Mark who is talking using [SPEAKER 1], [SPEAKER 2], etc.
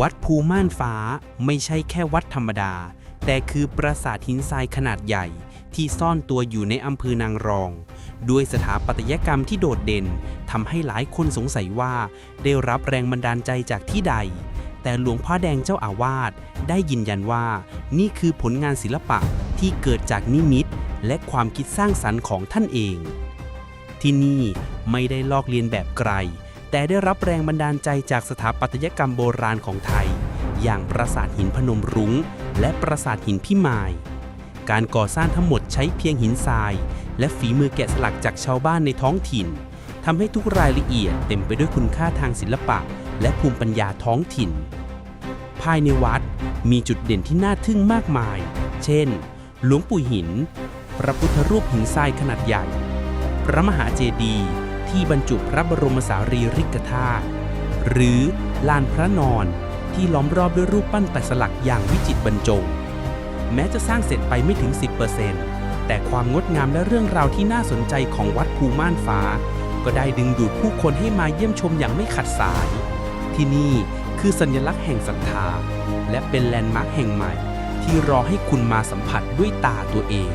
[SPEAKER 1] วัดภูม่านฟ้าไม่ใช่แค่วัดธรรมดา แต่คือปราสาทหินทรายขนาดใหญ่ ที่ซ่อนตัวอยู่ในอำเภอนางรอง ด้วยสถาปัตยกรรมที่โดดเด่นทำให้หลายคนสงสัยว่า ได้รับแรงบันดาลใจจากที่ใด แต่หลวงพ่อแดงเจ้าอาวาสได้ยืนยันว่า นี่คือผลงานศิลปะที่เกิดจากนิมิต และความคิดสร้างสรรค์ของท่านเอง ที่นี่ไม่ได้ลอกเลียนแบบไกล แต่ได้รับแรงบันดาลใจจากสถาปัตยกรรมโบราณของไทย อย่างปราสาทหินพนมรุง้ง และปราสาทหินพิมาย การก่อสร้างทั้งหมดใช้เพียงหินทราย และฝีมือแกะสลักจากชาวบ้านในท้องถิ่นทำให้ทุกรายละเอียดเต็มไปด้วยคุณค่าทางศิลปะ และภูมิปัญญาท้องถิ่น ภายในวัดมีจุดเด่นที่น่าทึ่งมากมาย เช่น หลวงปู่หิน พระพุทธรูปหินทรายขนาดใหญ่ พระมหาเจดีย์ ที่บรรจุพระบรมสารีริกธาตุหรือลานพระนอนที่ล้อมรอบด้วยรูปปั้นแปะสลักอย่างวิจิตรบรรจง แม้จะสร้างเสร็จไปไม่ถึง 10%แต่ความงดงามและเรื่องราวที่น่าสนใจของวัดภูม่านฟ้า ก็ได้ดึงดูดผู้คนให้มาเยี่ยมชมอย่างไม่ขัดสาย ที่นี่คือสัญลักษณ์แห่งศรัทธา และเป็นแลนด์มาร์คแห่งใหม่ ที่รอให้คุณมาสัมผัสด้วยตาตัวเอง